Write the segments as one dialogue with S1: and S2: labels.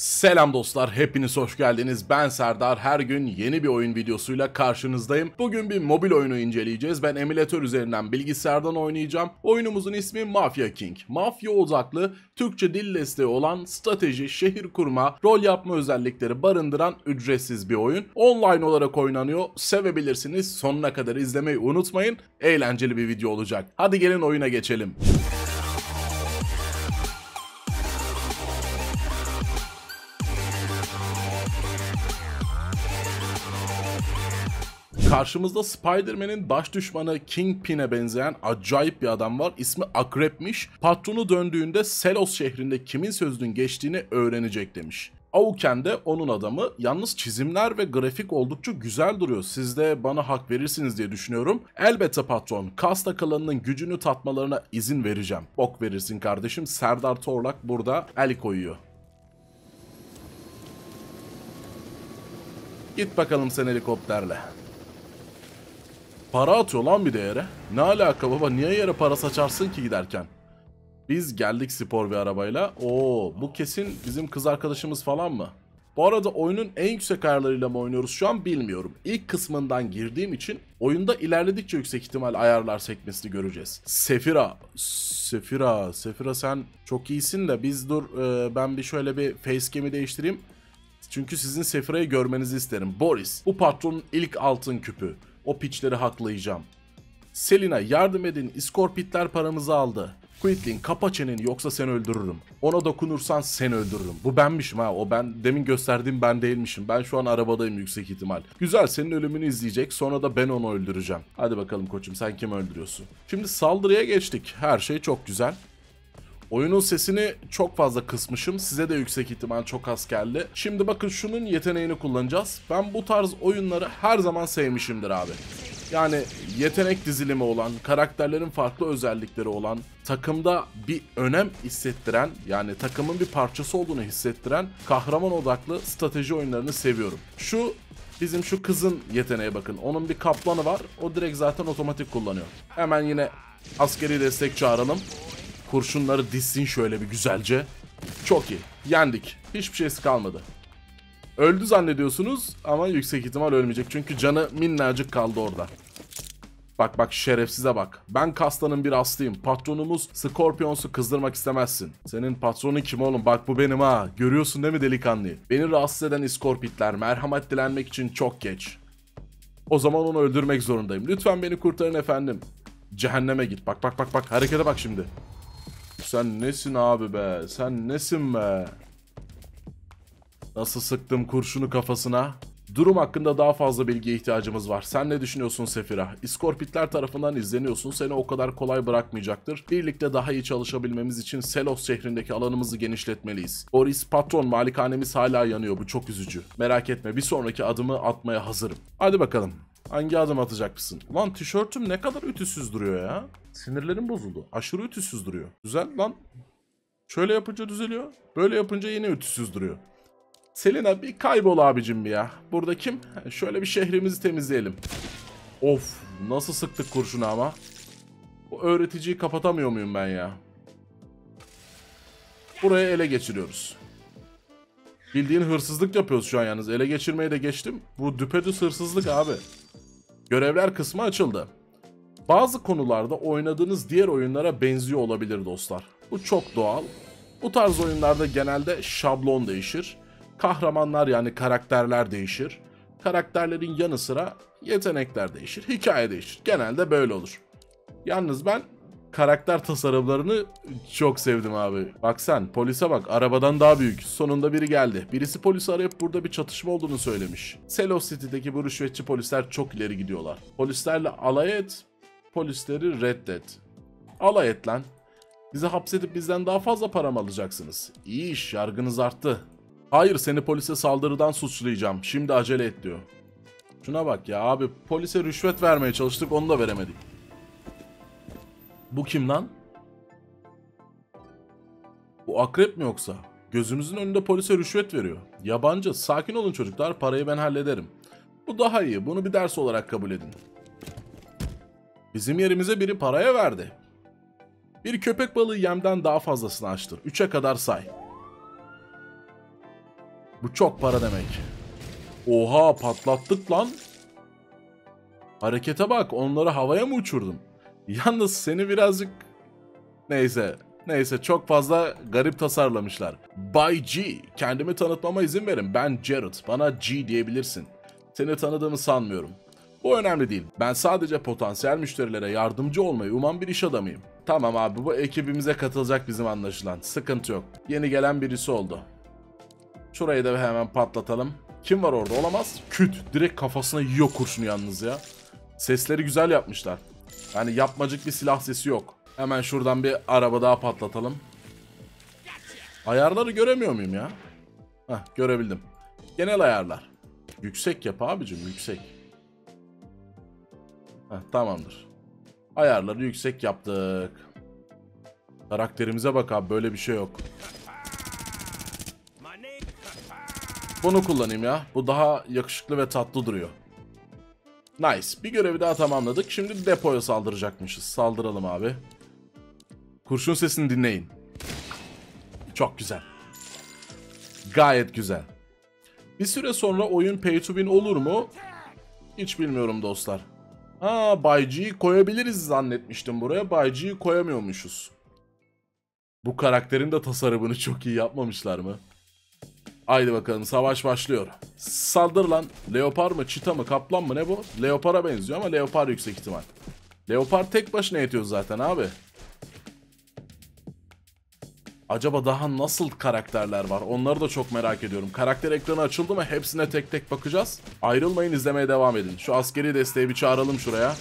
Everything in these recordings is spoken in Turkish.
S1: Selam dostlar, hepiniz hoş geldiniz. Ben Serdar. Her gün yeni bir oyun videosuyla karşınızdayım. Bugün bir mobil oyunu inceleyeceğiz. Ben emülatör üzerinden bilgisayardan oynayacağım. Oyunumuzun ismi Mafia King. Mafya odaklı, Türkçe dil desteği olan strateji, şehir kurma, rol yapma özellikleri barındıran ücretsiz bir oyun. Online olarak oynanıyor. Sevebilirsiniz. Sonuna kadar izlemeyi unutmayın. Eğlenceli bir video olacak. Hadi gelin oyuna geçelim. Karşımızda Spider-Man'in baş düşmanı Kingpin'e benzeyen acayip bir adam var. İsmi Akrep'miş. Patronu döndüğünde Selos şehrinde kimin sözünün geçtiğini öğrenecek demiş. Auken de onun adamı. Yalnız çizimler ve grafik oldukça güzel duruyor. Siz de bana hak verirsiniz diye düşünüyorum. Elbette patron, kasta kalanının gücünü tatmalarına izin vereceğim. Bok verirsin kardeşim. Serdar Torlak burada el koyuyor. Git bakalım sen helikopterle. Para atıyor lan bir de yere. Ne alaka baba niye yere para saçarsın ki giderken? Biz geldik spor bir arabayla. Oo bu kesin bizim kız arkadaşımız falan mı? Bu arada oyunun en yüksek ayarlarıyla mı oynuyoruz şu an bilmiyorum. İlk kısmından girdiğim için oyunda ilerledikçe yüksek ihtimal ayarlar sekmesini göreceğiz. Sefira, Sefira, Sefira sen çok iyisin de biz dur e, ben bir şöyle bir facecam'i değiştireyim. Çünkü sizin Sefira'yı görmenizi isterim. Boris, bu patronun ilk altın küpü. O piçleri haklayacağım. Selina yardım edin iskorpitler paramızı aldı. Quitling kapa çeneni yoksa seni öldürürüm. Ona dokunursan seni öldürürüm. Bu benmişim ha o ben demin gösterdiğim ben değilmişim. Ben şu an arabadayım yüksek ihtimal. Güzel senin ölümünü izleyecek sonra da ben onu öldüreceğim. Hadi bakalım koçum sen kimi öldürüyorsun? Şimdi saldırıya geçtik. Her şey çok güzel. Oyunun sesini çok fazla kısmışım. Size de yüksek ihtimal çok az geldi. Şimdi bakın şunun yeteneğini kullanacağız. Ben bu tarz oyunları her zaman sevmişimdir abi. Yani yetenek dizilimi olan, karakterlerin farklı özellikleri olan, takımda bir önem hissettiren, yani takımın bir parçası olduğunu hissettiren kahraman odaklı strateji oyunlarını seviyorum. Şu bizim şu kızın yeteneğe bakın. Onun bir kaplanı var. O direkt zaten otomatik kullanıyor. Hemen yine askeri destek çağıralım. Kurşunları dizsin şöyle bir güzelce. Çok iyi. Yendik. Hiçbir şeysi kalmadı. Öldü zannediyorsunuz ama yüksek ihtimal ölmeyecek. Çünkü canı minnacık kaldı orada. Bak bak şerefsize bak. Ben Kasta'nın bir aslıyım. Patronumuz Scorpions'u kızdırmak istemezsin. Senin patronun kim oğlum? Bak bu benim ha. Görüyorsun değil mi delikanlı? Beni rahatsız eden iskorpitler merhamet dilenmek için çok geç. O zaman onu öldürmek zorundayım. Lütfen beni kurtarın efendim. Cehenneme git. Bak bak bak bak. Harekete bak şimdi. Sen nesin abi be? Sen nesin be? Nasıl sıktım kurşunu kafasına? Durum hakkında daha fazla bilgiye ihtiyacımız var. Sen ne düşünüyorsun Sefira? İskorpitler tarafından izleniyorsun. Seni o kadar kolay bırakmayacaktır. Birlikte daha iyi çalışabilmemiz için Selos şehrindeki alanımızı genişletmeliyiz. Boris patron malikanemiz hala yanıyor. Bu çok üzücü. Merak etme bir sonraki adımı atmaya hazırım. Hadi bakalım. Hangi adım atacak mısın? Ulan tişörtüm ne kadar ütüsüz duruyor ya. Sinirlerim bozuldu. Aşırı ütüsüz duruyor. Güzel lan. Şöyle yapınca düzeliyor. Böyle yapınca yine ütüsüz duruyor. Selina bir kaybol abicim bir ya. Burada kim? Şöyle bir şehrimizi temizleyelim. Of nasıl sıktık kurşunu ama. Bu öğreticiyi kapatamıyor muyum ben ya? Buraya ele geçiriyoruz. Bildiğin hırsızlık yapıyoruz şu an yalnız. Ele geçirmeye de geçtim. Bu düpedüz hırsızlık abi. Görevler kısmı açıldı. Bazı konularda oynadığınız diğer oyunlara benziyor olabilir dostlar. Bu çok doğal. Bu tarz oyunlarda genelde şablon değişir. Kahramanlar yani karakterler değişir. Karakterlerin yanı sıra yetenekler değişir, hikaye değişir. Genelde böyle olur. Yalnız ben karakter tasarımlarını çok sevdim abi. Bak sen polise bak arabadan daha büyük. Sonunda biri geldi. Birisi polisi arayıp burada bir çatışma olduğunu söylemiş. Selos City'deki bu rüşvetçi polisler çok ileri gidiyorlar. Polislerle alay et, polisleri reddet. Alay et lan. Bizi hapsedip bizden daha fazla para mı alacaksınız? İyi iş, yargınız arttı. Hayır seni polise saldırıdan suçlayacağım. Şimdi acele et diyor. Şuna bak ya abi polise rüşvet vermeye çalıştık onu da veremedik. Bu kim lan? Bu akrep mi yoksa? Gözümüzün önünde polise rüşvet veriyor. Yabancı. Sakin olun çocuklar. Parayı ben hallederim. Bu daha iyi. Bunu bir ders olarak kabul edin. Bizim yerimize biri paraya verdi. Bir köpek balığı yemden daha fazlasını açtır. 3'e kadar say. Bu çok para demek. Oha patlattık lan. Harekete bak onları havaya mı uçurdum? Yalnız seni birazcık... Neyse. Neyse çok fazla garip tasarlamışlar. Bay G. Kendimi tanıtmama izin verin. Ben Jared. Bana G diyebilirsin. Seni tanıdığımı sanmıyorum. Bu önemli değil. Ben sadece potansiyel müşterilere yardımcı olmayı uman bir iş adamıyım. Tamam abi bu ekibimize katılacak bizim anlaşılan. Sıkıntı yok. Yeni gelen birisi oldu. Şurayı da hemen patlatalım. Kim var orada? Olamaz. Küt. Direkt kafasına yiyor kurşunu yalnız ya. Sesleri güzel yapmışlar. Yani yapmacık bir silah sesi yok. Hemen şuradan bir araba daha patlatalım. Ayarları göremiyor muyum ya? Heh görebildim. Genel ayarlar. Yüksek yap abicim yüksek. Heh, tamamdır. Ayarları yüksek yaptık. Karakterimize bak abi böyle bir şey yok. Bunu kullanayım ya. Bu daha yakışıklı ve tatlı duruyor. Nice. Bir görevi daha tamamladık. Şimdi depoya saldıracakmışız. Saldıralım abi. Kurşun sesini dinleyin. Çok güzel. Gayet güzel. Bir süre sonra oyun pay to win olur mu? Hiç bilmiyorum dostlar. Ha Bay G'yi koyabiliriz zannetmiştim buraya. Bay G'yi koyamıyormuşuz. Bu karakterin de tasarımını çok iyi yapmamışlar mı? Haydi bakalım savaş başlıyor. Saldır lan. Leopar mı, çita mı, kaplan mı ne bu? Leopara benziyor ama leopar yüksek ihtimal. Leopar tek başına yetiyor zaten abi. Acaba daha nasıl karakterler var? Onları da çok merak ediyorum. Karakter ekranı açıldı mı hepsine tek tek bakacağız. Ayrılmayın izlemeye devam edin. Şu askeri desteği bir çağıralım şuraya.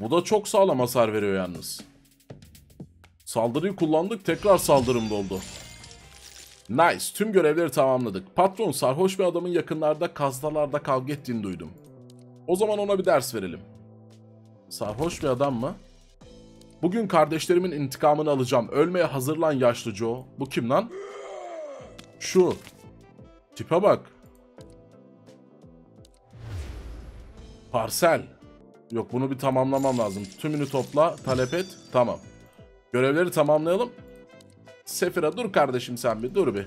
S1: Bu da çok sağlam hasar veriyor yalnız. Saldırıyı kullandık tekrar saldırım doldu. Nice. Tüm görevleri tamamladık. Patron sarhoş bir adamın yakınlarda kazdalarda kavga ettiğini duydum. O zaman ona bir ders verelim. Sarhoş bir adam mı? Bugün kardeşlerimin intikamını alacağım. Ölmeye hazırlan yaşlı Joe. Bu kim lan? Şu. Tipe bak. Parsel. Yok bunu bir tamamlamam lazım. Tümünü topla, talep et. Tamam. Görevleri tamamlayalım. Sefira dur kardeşim sen bir dur bir.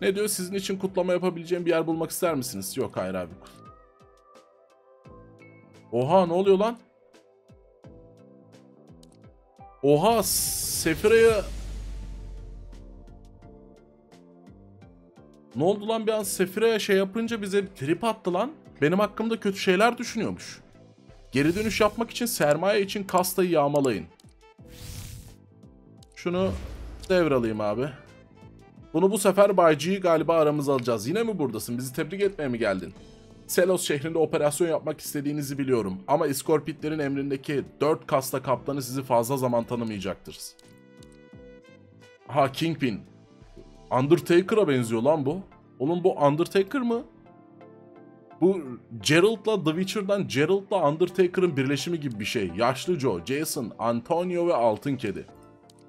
S1: Ne diyor sizin için kutlama yapabileceğim bir yer bulmak ister misiniz? Yok hayır abi. Oha ne oluyor lan? Oha Sefira'ya... Ne oldu lan bir an Sefira'ya şey yapınca bize trip attı lan. Benim hakkımda kötü şeyler düşünüyormuş. Geri dönüş yapmak için sermaye için kastayı yağmalayın. Şunu devralayım abi. Bunu bu sefer Bay G'yi galiba aramıza alacağız. Yine mi buradasın? Bizi tebrik etmeye mi geldin? Selos şehrinde operasyon yapmak istediğinizi biliyorum. Ama İskorpitlerin emrindeki 4 kasta kaptanı sizi fazla zaman tanımayacaktır. Ha Kingpin. Undertaker'a benziyor lan bu. Oğlum bu Undertaker mı? Bu Geralt'la The Witcher'dan Geralt'la Undertaker'ın birleşimi gibi bir şey. Yaşlı Joe, Jason, Antonio ve Altın Kedi.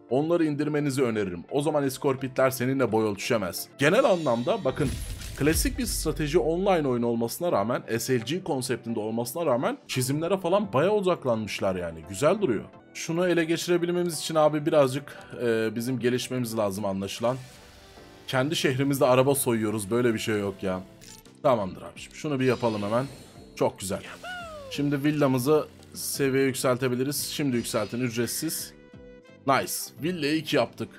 S1: Onları indirmenizi öneririm. O zaman iskorpitler seninle boy ölçüşemez. Genel anlamda bakın klasik bir strateji online oyun olmasına rağmen SLG konseptinde olmasına rağmen çizimlere falan baya odaklanmışlar yani. Güzel duruyor. Şunu ele geçirebilmemiz için abi birazcık e, bizim gelişmemiz lazım anlaşılan. Kendi şehrimizde araba soyuyoruz. Böyle bir şey yok ya. Tamamdır abiciğim. Şunu bir yapalım hemen. Çok güzel. Şimdi villamızı seviye yükseltebiliriz. Şimdi yükseltin ücretsiz. Nice. Villayı 2 yaptık.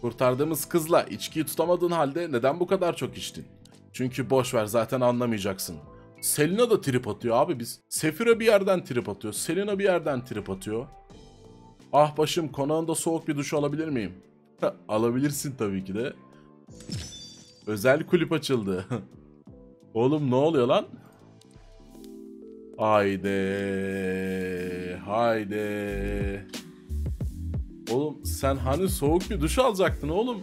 S1: Kurtardığımız kızla içkiyi tutamadığın halde neden bu kadar çok içtin? Çünkü boş ver zaten anlamayacaksın. Selina da trip atıyor abi biz. Sefira bir yerden trip atıyor. Selina bir yerden trip atıyor. Ah başım konağında soğuk bir duş alabilir miyim? Alabilirsin tabii ki de. Özel kulüp açıldı. Oğlum ne oluyor lan? Haydi. Haydi. Oğlum sen hani soğuk bir duş alacaktın oğlum.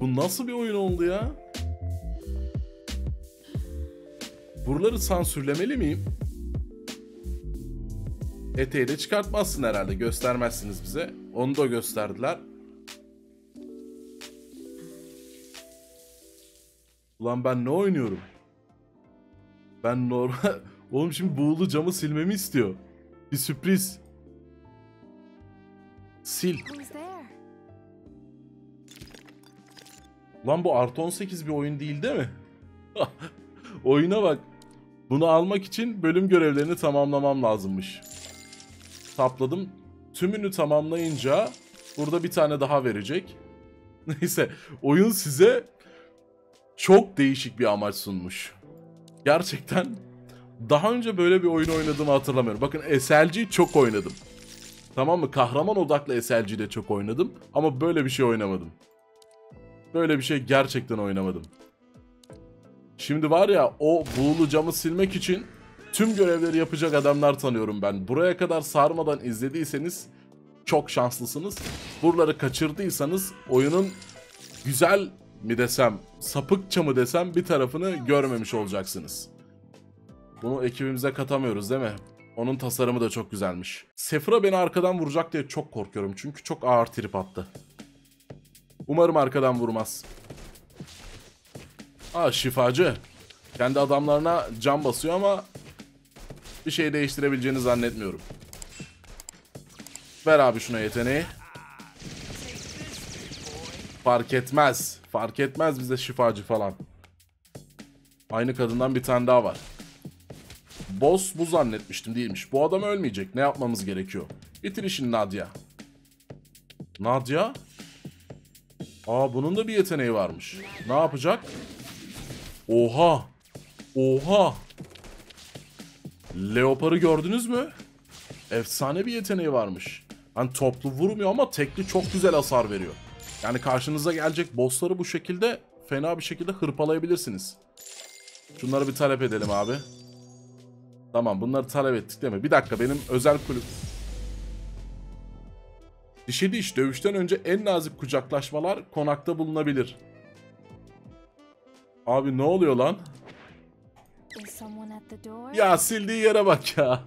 S1: Bu nasıl bir oyun oldu ya? Buraları sansürlemeli miyim? Eteği de çıkartmazsın herhalde. Göstermezsiniz bize. Onu da gösterdiler. Ulan ben ne oynuyorum? Ben normal... Oğlum şimdi buğulu camı silmemi istiyor. Bir sürpriz. Sil. Lan bu artı 18 bir oyun değil değil mi? Oyuna bak. Bunu almak için bölüm görevlerini tamamlamam lazımmış. Tapladım. Tümünü tamamlayınca burada bir tane daha verecek. Neyse oyun size çok değişik bir amaç sunmuş. Gerçekten daha önce böyle bir oyun oynadığımı hatırlamıyorum. Bakın SLG çok oynadım. Tamam mı? Kahraman odaklı SLG'de çok oynadım. Ama böyle bir şey oynamadım. Böyle bir şey gerçekten oynamadım. Şimdi var ya o buğulu camı silmek için tüm görevleri yapacak adamlar tanıyorum ben. Buraya kadar sarmadan izlediyseniz çok şanslısınız. Buraları kaçırdıysanız oyunun güzel mi desem, sapıkça mı desem bir tarafını görmemiş olacaksınız. Bunu ekibimize katamıyoruz değil mi? Onun tasarımı da çok güzelmiş. Sefra beni arkadan vuracak diye çok korkuyorum çünkü çok ağır trip attı. Umarım arkadan vurmaz. Aa şifacı. Kendi adamlarına can basıyor ama bir şey değiştirebileceğini zannetmiyorum. Ver abi şuna yeteneği. Fark etmez. Fark etmez bize şifacı falan. Aynı kadından bir tane daha var. Boss bu zannetmiştim değilmiş. Bu adam ölmeyecek. Ne yapmamız gerekiyor? Bitir işini Nadia. Nadia? Aa bunun da bir yeteneği varmış. Ne yapacak? Oha! Oha! Leopar'ı gördünüz mü? Efsane bir yeteneği varmış. Hani toplu vurmuyor ama tekli çok güzel hasar veriyor. Yani karşınıza gelecek bossları bu şekilde fena bir şekilde hırpalayabilirsiniz. Şunları bir talep edelim abi. Tamam bunları talep ettik değil mi? Bir dakika benim özel kulüp... Dişi diş dövüşten önce en nazik kucaklaşmalar konakta bulunabilir. Abi ne oluyor lan? Ya sildiği yere bak ya.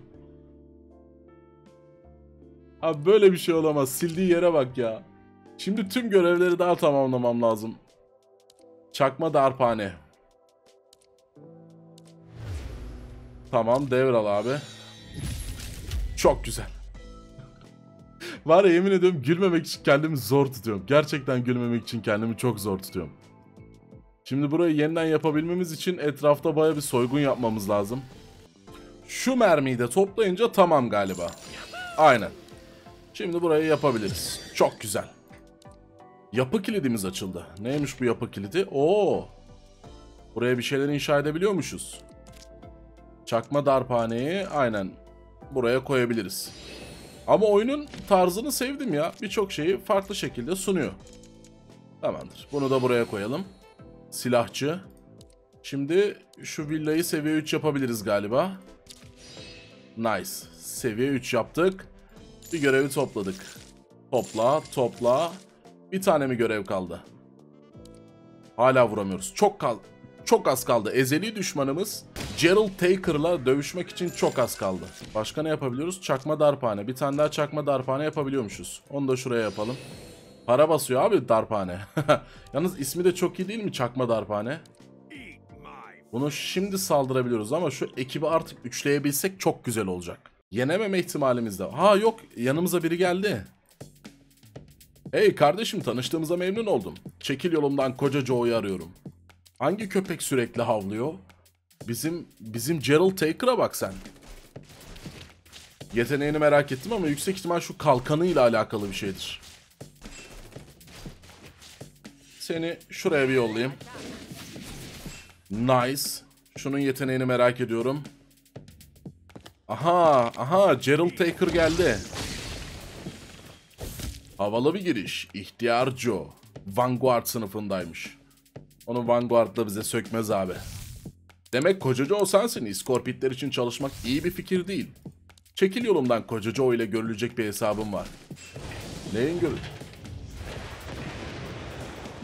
S1: Abi böyle bir şey olamaz. Sildiği yere bak ya. Şimdi tüm görevleri daha tamamlamam lazım. Çakma darphane. Tamam devral abi. Çok güzel. Var ya yemin ediyorum gülmemek için kendimi zor tutuyorum. Gerçekten gülmemek için kendimi çok zor tutuyorum. Şimdi burayı yeniden yapabilmemiz için etrafta baya bir soygun yapmamız lazım. Şu mermiyi de toplayınca tamam galiba. Aynen. Şimdi burayı yapabiliriz. Çok güzel. Yapı kilidimiz açıldı. Neymiş bu yapı kilidi? Oo. Buraya bir şeyler inşa edebiliyormuşuz. Çakma darphaneyi aynen buraya koyabiliriz. Ama oyunun tarzını sevdim ya. Birçok şeyi farklı şekilde sunuyor. Tamamdır. Bunu da buraya koyalım. Silahçı. Şimdi şu villayı seviye 3 yapabiliriz galiba. Nice. Seviye 3 yaptık. Bir görevi topladık. Topla, topla. Bir tane mi görev kaldı? Hala vuramıyoruz. Çok kal çok az kaldı. Ezeli düşmanımız Gerald Taker'la dövüşmek için çok az kaldı. Başka ne yapabiliyoruz? Çakma darphane. Bir tane daha çakma darphane yapabiliyormuşuz. Onu da şuraya yapalım. Para basıyor abi darphane. Yalnız ismi de çok iyi değil mi çakma darphane? Bunu şimdi saldırabiliyoruz ama şu ekibi artık üçleyebilsek çok güzel olacak. Yenememe ihtimalimiz de. Ha yok yanımıza biri geldi. Hey kardeşim tanıştığımıza memnun oldum. Çekil yolumdan koca Joe'yu arıyorum. Hangi köpek sürekli havlıyor? Bizim bizim Gerald Taker'a bak sen. Yeteneğini merak ettim ama yüksek ihtimal şu kalkanıyla alakalı bir şeydir. Seni şuraya bir yollayayım. Nice. Şunun yeteneğini merak ediyorum. Aha, aha Gerald Taker geldi. Havalı bir giriş. İhtiyar Joe. Vanguard sınıfındaymış. Onu Vanguard'la bize sökmez abi. Demek kocacı o sensin. İskorpitler için çalışmak iyi bir fikir değil. Çekil yolumdan kocacı o ile görülecek bir hesabım var. Neyin görü?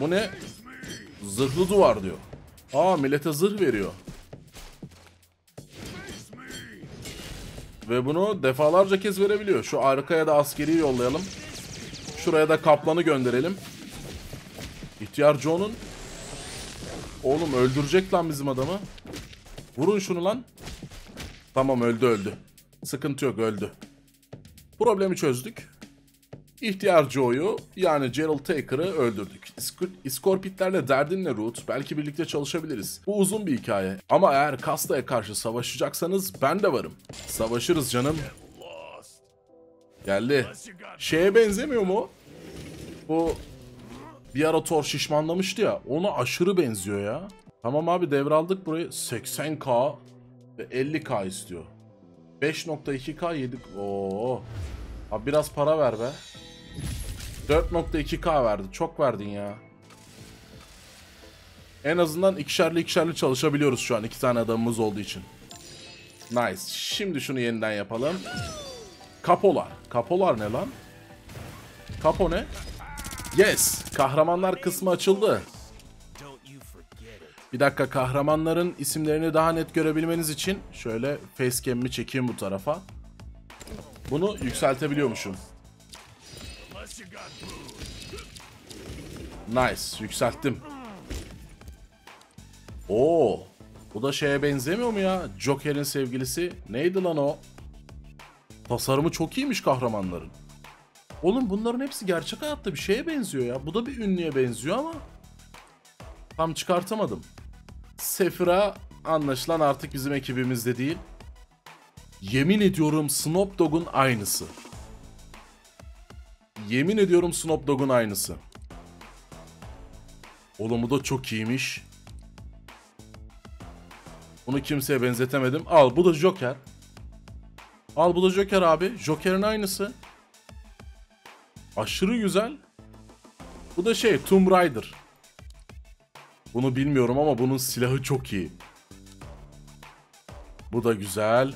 S1: Bu ne? Zırhlı duvar diyor. Aa millete zırh veriyor. Ve bunu defalarca kez verebiliyor. Şu arkaya da askeri yollayalım. Şuraya da kaplanı gönderelim. İhtiyar Joe'nun... Oğlum öldürecek lan bizim adamı. Vurun şunu lan. Tamam öldü öldü. Sıkıntı yok öldü. Problemi çözdük. İhtiyar Joe'yu yani Gerald Taker'ı öldürdük. İskorpitlerle derdin ne Root? Belki birlikte çalışabiliriz. Bu uzun bir hikaye. Ama eğer Kasta'ya karşı savaşacaksanız ben de varım. Savaşırız canım. Geldi. Şeye benzemiyor mu? Bu bir ara Thor şişmanlamıştı ya. Ona aşırı benziyor ya. Tamam abi devraldık burayı. 80k ve 50k istiyor. 5.2k 7... Oo. Abi biraz para ver be. 4.2k verdi. Çok verdin ya. En azından ikişerli ikişerli çalışabiliyoruz şu an. iki tane adamımız olduğu için. Nice. Şimdi şunu yeniden yapalım. Kapolar. Kapolar ne lan? Kapo ne? Yes. Kahramanlar kısmı açıldı. Bir dakika kahramanların isimlerini daha net görebilmeniz için şöyle facecam'imi çekeyim bu tarafa. Bunu yükseltebiliyormuşum. Nice. Yükselttim. Oo. Bu da şeye benzemiyor mu ya? Joker'in sevgilisi. Neydi lan o? Tasarımı çok iyiymiş kahramanların. Oğlum bunların hepsi gerçek hayatta bir şeye benziyor ya. Bu da bir ünlüye benziyor ama tam çıkartamadım. Sefira anlaşılan artık bizim ekibimizde değil. Yemin ediyorum Snoop Dogg'un aynısı. Yemin ediyorum Snoop Dogg'un aynısı. Oğlum bu da çok iyiymiş. Bunu kimseye benzetemedim. Al bu da Joker. Al bu da Joker abi. Joker'in aynısı. Aşırı güzel. Bu da şey Tomb Raider. Bunu bilmiyorum ama bunun silahı çok iyi. Bu da güzel.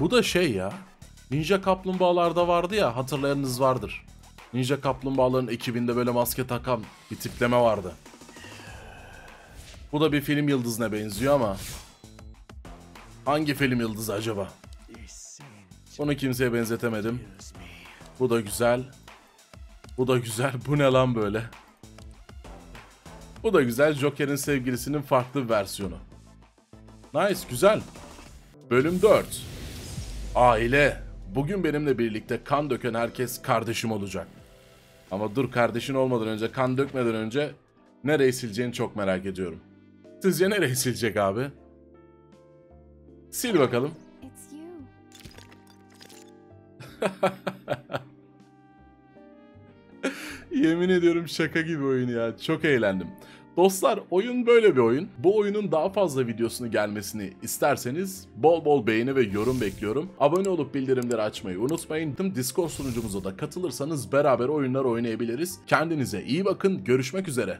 S1: Bu da şey ya. Ninja Kaplumbağalarda vardı ya hatırlayanınız vardır. Ninja Kaplumbağaların ekibinde böyle maske takan bir tipleme vardı. Bu da bir film yıldızına benziyor ama hangi film yıldızı acaba? Bunu kimseye benzetemedim. Bu da güzel. Bu da güzel. Bu ne lan böyle? Bu da güzel. Joker'in sevgilisinin farklı versiyonu. Nice, güzel. Bölüm 4. Aile. Bugün benimle birlikte kan döken herkes kardeşim olacak. Ama dur kardeşin olmadan önce, kan dökmeden önce nereye sileceğini çok merak ediyorum. Sizce nereye silecek abi? Sil bakalım. Yemin ediyorum şaka gibi oyun ya. Çok eğlendim. Dostlar oyun böyle bir oyun. Bu oyunun daha fazla videosunu gelmesini isterseniz bol bol beğeni ve yorum bekliyorum. Abone olup bildirimleri açmayı unutmayın. Tüm Discord sunucumuza da katılırsanız beraber oyunlar oynayabiliriz. Kendinize iyi bakın. Görüşmek üzere.